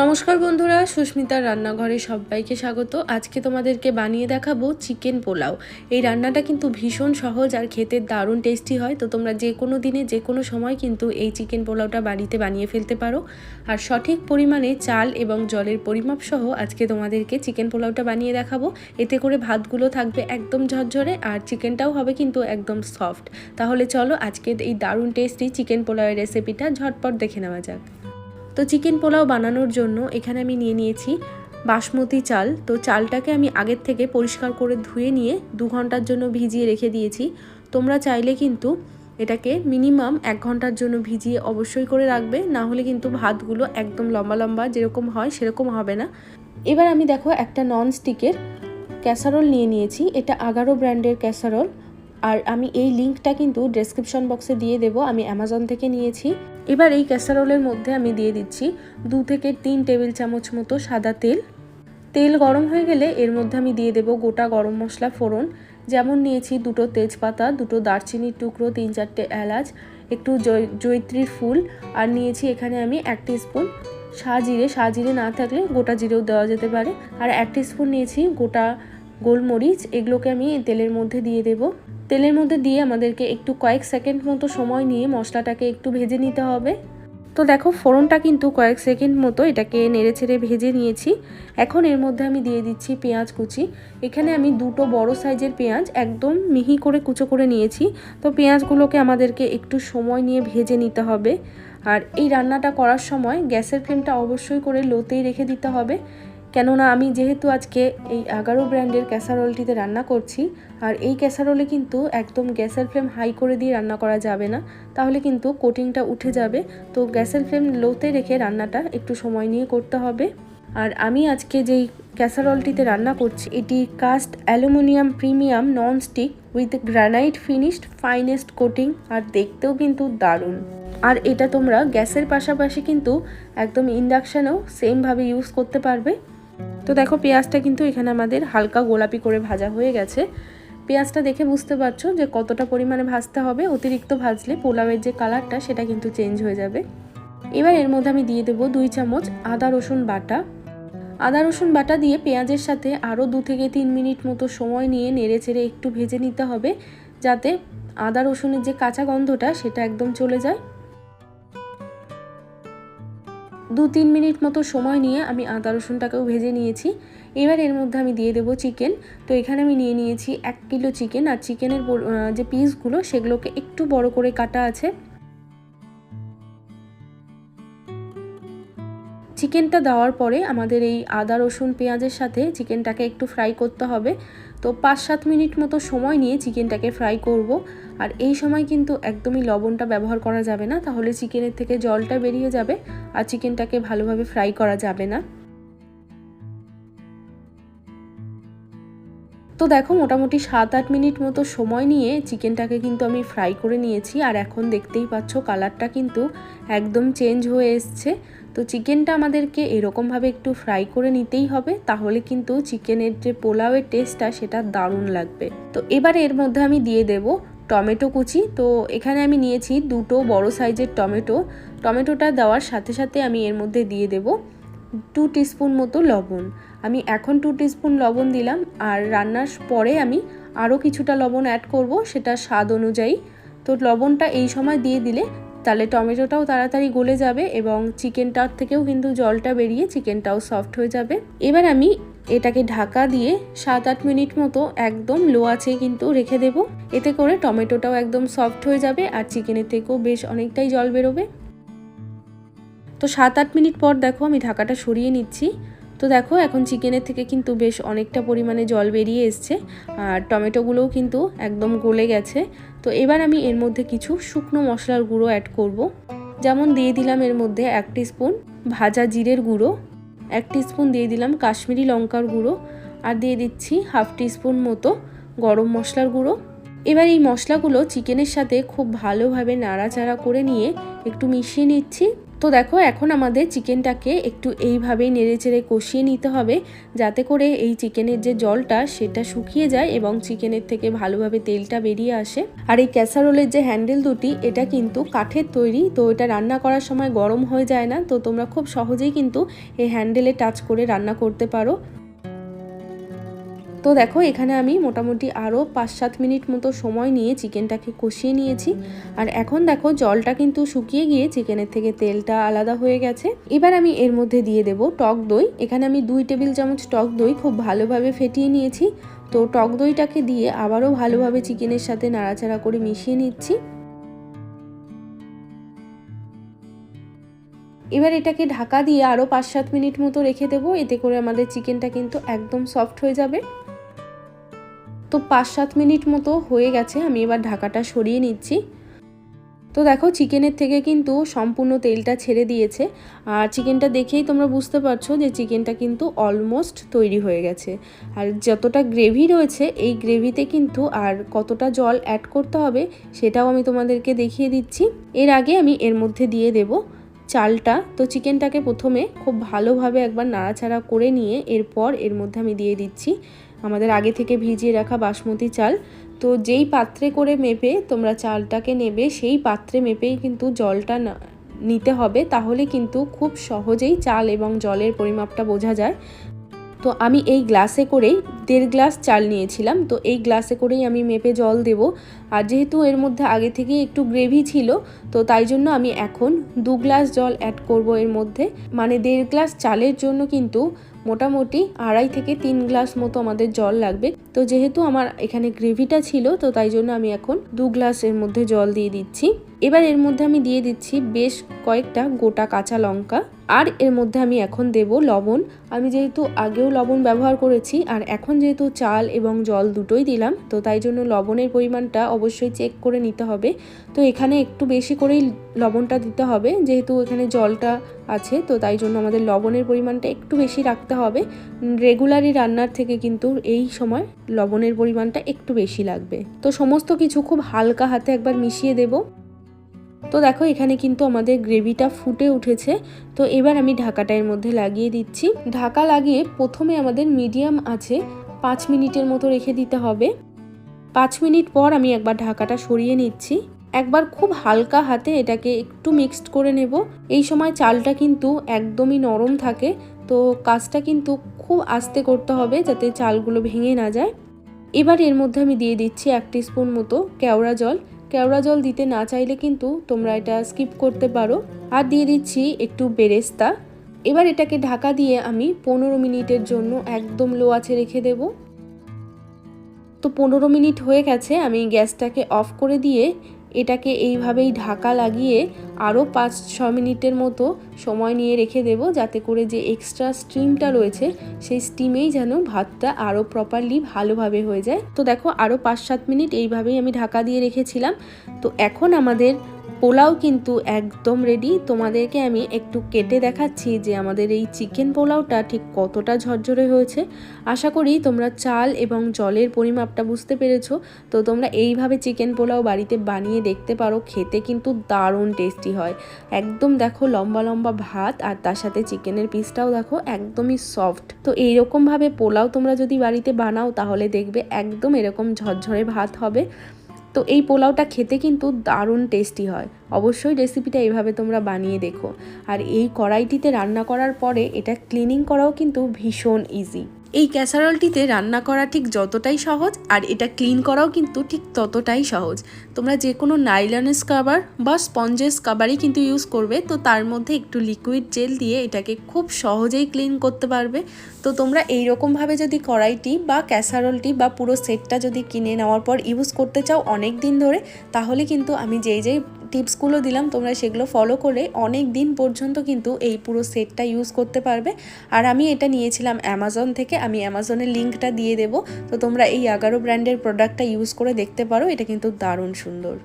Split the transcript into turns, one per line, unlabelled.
নমস্কার বন্ধুরা, সুস্মিতার রান্নাঘরে সবাইকে স্বাগত। আজকে তোমাদেরকে বানিয়ে দেখাবো চিকেন পোলাও। এই রান্নাটা কিন্তু ভীষণ সহজ আর খেতে দারুণ টেস্টি হয়। তো তোমরা যে কোনো দিনে, যে কোনো সময় কিন্তু এই চিকেন পোলাওটা বাড়িতে বানিয়ে ফেলতে পারো। আর সঠিক পরিমাণে চাল এবং জলের পরিমাপ সহ আজকে তোমাদেরকে চিকেন পোলাওটা বানিয়ে দেখাবো। এতে করে ভাতগুলো থাকবে একদম ঝরঝরে আর চিকেনটাও হবে কিন্তু একদম সফট তাহলে চলো আজকে এই দারুণ টেস্টি চিকেন পোলাওয়ের রেসিপিটা ঝটপট দেখে নেওয়া যাক। তো চিকেন পোলাও বানানোর জন্য এখানে আমি নিয়ে নিয়েছি বাসমতি চাল। তো চালটাকে আমি আগের থেকে পরিষ্কার করে ধুয়ে নিয়ে দু ঘণ্টার জন্য ভিজিয়ে রেখে দিয়েছি। তোমরা চাইলে কিন্তু এটাকে মিনিমাম এক ঘণ্টার জন্য ভিজিয়ে অবশ্যই করে রাখবে। না হলে কিন্তু ভাতগুলো একদম লম্বা লম্বা যেরকম হয় সেরকম হবে না। এবার আমি দেখো একটা নন স্টিকের ক্যাসারোল নিয়ে নিয়েছি। এটা আগারো ব্র্যান্ডের ক্যাসারোল। আর আমি এই লিঙ্কটা কিন্তু ডেসক্রিপশন বক্সে দিয়ে দেবো, আমি অ্যামাজন থেকে নিয়েছি। এবার এই ক্যাসারোলের মধ্যে আমি দিয়ে দিচ্ছি দু থেকে তিন টেবিল চামচ মতো সাদা তেল। তেল গরম হয়ে গেলে এর মধ্যে আমি দিয়ে দেবো গোটা গরম মশলা ফোড়ন। যেমন নিয়েছি দুটো তেজপাতা, দুটো দারচিনির টুকরো, তিন চারটে এলাচ, একটু জৈত্রীর ফুল। আর নিয়েছি এখানে আমি এক স্পুন জিরে। জিরে না থাকলে গোটা জিরেও দেওয়া যেতে পারে। আর এক স্পুন নিয়েছি গোটা গোলমরিচ। এগুলোকে আমি তেলের মধ্যে দিয়ে দেবো। তেলের মধ্যে দিয়ে আমাদেরকে একটু কয়েক সেকেন্ড মতো সময় নিয়ে মশলাটাকে একটু ভেজে নিতে হবে। তো দেখো, ফোড়নটা কিন্তু কয়েক সেকেন্ড মতো এটাকে নেড়ে ছেড়ে ভেজে নিয়েছি। এখন এর মধ্যে আমি দিয়ে দিচ্ছি পেঁয়াজ কুচি। এখানে আমি দুটো বড় সাইজের পেঁয়াজ একদম মিহি করে কুচো করে নিয়েছি। তো পেঁয়াজগুলোকে আমাদেরকে একটু সময় নিয়ে ভেজে নিতে হবে। আর এই রান্নাটা করার সময় গ্যাসের ফ্লেমটা অবশ্যই করে লোতেই রেখে দিতে হবে। কেননা আমি যেহেতু আজকে এই এগারো ব্র্যান্ডের ক্যাসারোলটিতে রান্না করছি, আর এই ক্যাসারোলে কিন্তু একদম গ্যাসের ফ্লেম হাই করে দিয়ে রান্না করা যাবে না, তাহলে কিন্তু কোটিংটা উঠে যাবে। তো গ্যাসের ফ্লেম লোতে রেখে রান্নাটা একটু সময় নিয়ে করতে হবে। আর আমি আজকে যেই ক্যাসারোলটিতে রান্না করছি, এটি cast aluminium premium non stick with granite finished finest coating, আর দেখতেও কিন্তু দারুণ। আর এটা তোমরা গ্যাসের পাশাপাশি কিন্তু একদম ইন্ডাকশানেও সেমভাবে ইউজ করতে পারবে। তো দেখো পেঁয়াজটা কিন্তু এখানে আমাদের হালকা গোলাপি করে ভাজা হয়ে গেছে। পেঁয়াজটা দেখে বুঝতে পারছ যে কতটা পরিমাণে ভাজতে হবে। অতিরিক্ত ভাজলে পোলাওয়ের যে কালারটা সেটা কিন্তু চেঞ্জ হয়ে যাবে। এবার এর মধ্যে আমি দিয়ে দেবো দুই চামচ আদা রসুন বাটা। আদা রসুন বাটা দিয়ে পেঁয়াজের সাথে আরও দু থেকে তিন মিনিট মতো সময় নিয়ে নেড়ে চেড়ে একটু ভেজে নিতে হবে। যাতে আদা রসুনের যে কাঁচা গন্ধটা সেটা একদম চলে যায়। দু তিন মিনিট মতো সময় নিয়ে আমি আদা রসুনটাকেও ভেজে নিয়েছি। এবার এর মধ্যে আমি দিয়ে দেবো চিকেন। তো এখানে আমি নিয়ে নিয়েছি এক কিলো চিকেন। আর চিকেনের যে পিসগুলো সেগুলোকে একটু বড় করে কাটা আছে। চিকেনটা দেওয়ার পরে আমাদের এই আদা, রসুন, পেঁয়াজের সাথে চিকেনটাকে একটু ফ্রাই করতে হবে। তো পাঁচ সাত মিনিট মতো সময় নিয়ে চিকেনটাকে ফ্রাই করব। আর এই সময় কিন্তু একদমই লবণটা ব্যবহার করা যাবে না, তাহলে চিকেনের থেকে জলটা বেরিয়ে যাবে আর চিকেনটাকে ভালোভাবে ফ্রাই করা যাবে না। তো দেখো মোটামুটি সাত আট মিনিট মতো সময় নিয়ে চিকেনটাকে কিন্তু আমি ফ্রাই করে নিয়েছি। আর এখন দেখতেই পাচ্ছ কালারটা কিন্তু একদম চেঞ্জ হয়ে এসছে। তো চিকেনটা আমাদেরকে এরকমভাবে একটু ফ্রাই করে নিতেই হবে, তাহলে কিন্তু চিকেনের যে পোলাওয়ের টেস্টটা সেটা দারুণ লাগবে। তো এবার এর মধ্যে আমি দিয়ে দেব টমেটো কুচি। তো এখানে আমি নিয়েছি দুটো বড় সাইজের টমেটো। টমেটোটা দেওয়ার সাথে সাথে আমি এর মধ্যে দিয়ে দেব টু টিস্পুন মতো লবণ। আমি এখন টু টিস্পুন লবণ দিলাম আর রান্নার পরে আমি আরও কিছুটা লবণ অ্যাড করব, সেটা স্বাদ অনুযায়ী। তো লবণটা এই সময় দিয়ে দিলে তাহলে টমেটোটাও তাড়াতাড়ি গলে যাবে এবং চিকেনটার থেকেও কিন্তু জলটা বেরিয়ে চিকেনটাও সফট হয়ে যাবে। এবার আমি এটাকে ঢাকা দিয়ে সাত আট মিনিট মতো একদম লো আছে কিন্তু রেখে দেব। এতে করে টমেটোটাও একদম সফট হয়ে যাবে আর চিকেনের থেকেও বেশ অনেকটাই জল বেরোবে। তো সাত আট মিনিট পর দেখো আমি ঢাকাটা সরিয়ে নিচ্ছি। তো দেখো, এখন চিকেনের থেকে কিন্তু বেশ অনেকটা পরিমাণে জল বেরিয়ে এসছে আর টমেটোগুলোও কিন্তু একদম গলে গেছে। তো এবার আমি এর মধ্যে কিছু শুকনো মশলার গুঁড়ো অ্যাড করব। যেমন দিয়ে দিলাম এর মধ্যে এক স্পুন ভাজা জিরের গুঁড়ো, এক স্পুন দিয়ে দিলাম কাশ্মীরি লঙ্কার গুঁড়ো আর দিয়ে দিচ্ছি হাফ টিস্পুন মতো গরম মশলার গুঁড়ো। এবার এই মশলাগুলো চিকেনের সাথে খুব ভালোভাবে নাড়াচাড়া করে নিয়ে একটু মিশিয়ে নিচ্ছি। তো দেখো, এখন আমাদের চিকেনটাকে একটু এইভাবেই নেড়ে চেড়ে কষিয়ে নিতে হবে, যাতে করে এই চিকেনের যে জলটা সেটা শুকিয়ে যায় এবং চিকেনের থেকে ভালোভাবে তেলটা বেরিয়ে আসে। আর এই ক্যাসারোলের যে হ্যান্ডেল দুটি, এটা কিন্তু কাঠের তৈরি, তো এটা রান্না করার সময় গরম হয়ে যায় না, তো তোমরা খুব সহজেই কিন্তু এই হ্যান্ডেলে টাচ করে রান্না করতে পারো। তো দেখো, এখানে আমি মোটামুটি আরও পাঁচ সাত মিনিট মতো সময় নিয়ে চিকেনটাকে কষিয়ে নিয়েছি। আর এখন দেখো, জলটা কিন্তু শুকিয়ে গিয়ে চিকেনের থেকে তেলটা আলাদা হয়ে গেছে। এবার আমি এর মধ্যে দিয়ে দেব টক দই। এখানে আমি দুই টেবিল চামচ টক দই খুব ভালোভাবে ফেটিয়ে নিয়েছি। তো টক দইটাকে দিয়ে আবারও ভালোভাবে চিকেনের সাথে নাড়াচাড়া করে মিশিয়ে নিচ্ছি। এবার এটাকে ঢাকা দিয়ে আরও পাঁচ সাত মিনিট মতো রেখে দেবো। এতে করে আমাদের চিকেনটা কিন্তু একদম সফট হয়ে যাবে। তো পাঁচ সাত মিনিট মতো হয়ে গেছে, আমি এবার ঢাকাটা সরিয়ে নিচ্ছি। তো দেখো, চিকেনের থেকে কিন্তু সম্পূর্ণ তেলটা ছেড়ে দিয়েছে। আর চিকেনটা দেখেই তোমরা বুঝতে পারছ যে চিকেনটা কিন্তু অলমোস্ট তৈরি হয়ে গেছে। আর যতটা গ্রেভি রয়েছে, এই গ্রেভিতে কিন্তু আর কতটা জল অ্যাড করতে হবে, সেটাও আমি তোমাদেরকে দেখিয়ে দিচ্ছি। এর আগে আমি এর মধ্যে দিয়ে দেব চালটা। তো চিকেনটাকে প্রথমে খুব ভালোভাবে একবার নাড়াচাড়া করে নিয়ে এরপর এর মধ্যে আমি দিয়ে দিচ্ছি। আমাদের আগে থেকে ভিজিয়ে রাখা বাসমতি চাল। তো যেই পাত্রে করে মেপে তোমরা চালটাকে নেবে, সেই পাত্রে মেপেই কিন্তু জলটা নিতে হবে। তাহলে কিন্তু খুব সহজেই চাল এবং জলের পরিমাপটা বোঝা যায়। তো আমি এই গ্লাসে করেই দেড় গ্লাস চাল নিয়েছিলাম। তো এই গ্লাসে করেই আমি মেপে জল দেব। আর যেহেতু এর মধ্যে আগে থেকেই একটু গ্রেভি ছিল, তো তাই জন্য আমি এখন দু গ্লাস জল অ্যাড করব এর মধ্যে। মানে দেড় গ্লাস চালের জন্য কিন্তু মোটামুটি আড়াই থেকে তিন গ্লাস মতো আমাদের জল লাগবে। তো যেহেতু আমার এখানে গ্রেভিটা ছিল, তো তাই জন্য আমি এখন দু গ্লাস এর মধ্যে জল দিয়ে দিচ্ছি। এবার এর মধ্যে আমি দিয়ে দিচ্ছি বেশ কয়েকটা গোটা কাঁচা লঙ্কা। আর এর মধ্যে আমি এখন দেব লবণ। আমি যেহেতু আগেও লবণ ব্যবহার করেছি, আর এখন যেহেতু চাল এবং জল দুটোই দিলাম, তো তাই জন্য লবণের পরিমাণটা অবশ্যই চেক করে নিতে হবে। তো এখানে একটু বেশি করেই লবণটা দিতে হবে, যেহেতু এখানে জলটা আছে, তো তাই জন্য আমাদের লবণের পরিমাণটা একটু বেশি রাখতে হবে। রেগুলারই রান্নার থেকে কিন্তু এই সময় লবণের পরিমাণটা একটু বেশি লাগবে। তো সমস্ত কিছু খুব হালকা হাতে একবার মিশিয়ে দেবো। তো দেখো, এখানে কিন্তু আমাদের গ্রেভিটা ফুটে উঠেছে। তো এবার আমি ঢাকাটা এর মধ্যে লাগিয়ে দিচ্ছি। ঢাকা লাগিয়ে প্রথমে আমাদের মিডিয়াম আছে, পাঁচ মিনিটের মতো রেখে দিতে হবে। পাঁচ মিনিট পর আমি একবার ঢাকাটা সরিয়ে নিচ্ছি। একবার খুব হালকা হাতে এটাকে একটু মিক্সড করে নেব। এই সময় চালটা কিন্তু একদমই নরম থাকে, তো কাজটা কিন্তু খুব আস্তে করতে হবে যাতে চালগুলো ভেঙে না যায়। এবার এর মধ্যে আমি দিয়ে দিচ্ছি এক স্পুন মতো কেওড়া জল। কেওড়া জল দিতে না চাইলে কিন্তু তোমরা এটা স্কিপ করতে পারো। আর দিয়ে দিচ্ছি একটু বেরেস্তা। এবার এটাকে ঢাকা দিয়ে আমি পনেরো মিনিটের জন্য একদম লো আছে রেখে দেব। তো পনেরো মিনিট হয়ে গেছে, আমি গ্যাসটাকে অফ করে দিয়ে এটাকে এইভাবেই ঢাকা লাগিয়ে আরও পাঁচ, ছ মিনিটের মতো সময় নিয়ে রেখে দেব যাতে করে যে এক্সট্রা স্টিমটা রয়েছে সেই স্টিমেই যেন ভাতটা আরও প্রপারলি ভালোভাবে হয়ে যায়। তো দেখো আরও পাঁচ, সাত মিনিট এইভাবেই আমি ঢাকা দিয়ে রেখেছিলাম। তো এখন আমাদের পোলাও কিন্তু একদম রেডি তোমাদেরকে আমি একটু কেটে দেখাচ্ছি যে আমাদের এই চিকেন পোলাওটা ঠিক কতটা ঝরঝরে হয়েছে। আশা করি তোমরা চাল এবং জলের পরিমাপটা বুঝতে পেরেছ। তো তোমরা এইভাবে চিকেন পোলাও বাড়িতে বানিয়ে দেখতে পারো, খেতে কিন্তু দারুণ টেস্টি হয়। একদম দেখো লম্বা লম্বা ভাত আর তার সাথে চিকেনের পিসটাও দেখো একদমই সফট তো এইরকমভাবে পোলাও তোমরা যদি বাড়িতে বানাও তাহলে দেখবে একদম এরকম ঝরঝরে ভাত হবে। তো এই পোলাওটা খেতে কিন্তু দারুণ টেস্টি হয়। অবশ্যই রেসিপিটা এইভাবে তোমরা বানিয়ে দেখো। আর এই কড়াইটিতে রান্না করার পরে এটা ক্লিনিং করাও কিন্তু ভীষণ ইজি এই ক্যাসারলটিতে রান্না করা ঠিক যতটাই সহজ আর এটা ক্লিন করাও কিন্তু ঠিক ততটাই সহজ। তোমরা যে কোনো নাইলনের স্কাবার বা স্পঞ্জের স্কাবারই কিন্তু ইউজ করবে, তো তার মধ্যে একটু লিকুইড জেল দিয়ে এটাকে খুব সহজেই ক্লিন করতে পারবে। তো তোমরা এই রকমভাবে যদি কড়াইটি বা ক্যাসারলটি বা পুরো সেটটা যদি কিনে নেওয়ার পর ইউজ করতে চাও অনেক দিন ধরে, তাহলে কিন্তু আমি যেই যেই টিপসগুলো দিলাম, তোমরা সেগুলো ফলো করে অনেক দিন পর্যন্ত কিন্তু এই পুরো সেটটা ইউজ করতে পারবে। আর আমি এটা নিয়েছিলাম অ্যামাজন থেকে, আমি অ্যামাজনের লিঙ্কটা দিয়ে দেবো। তো তোমরা এই এগারো ব্র্যান্ডের প্রোডাক্টটা ইউজ করে দেখতে পারো, এটা কিন্তু দারুণ সুন্দর।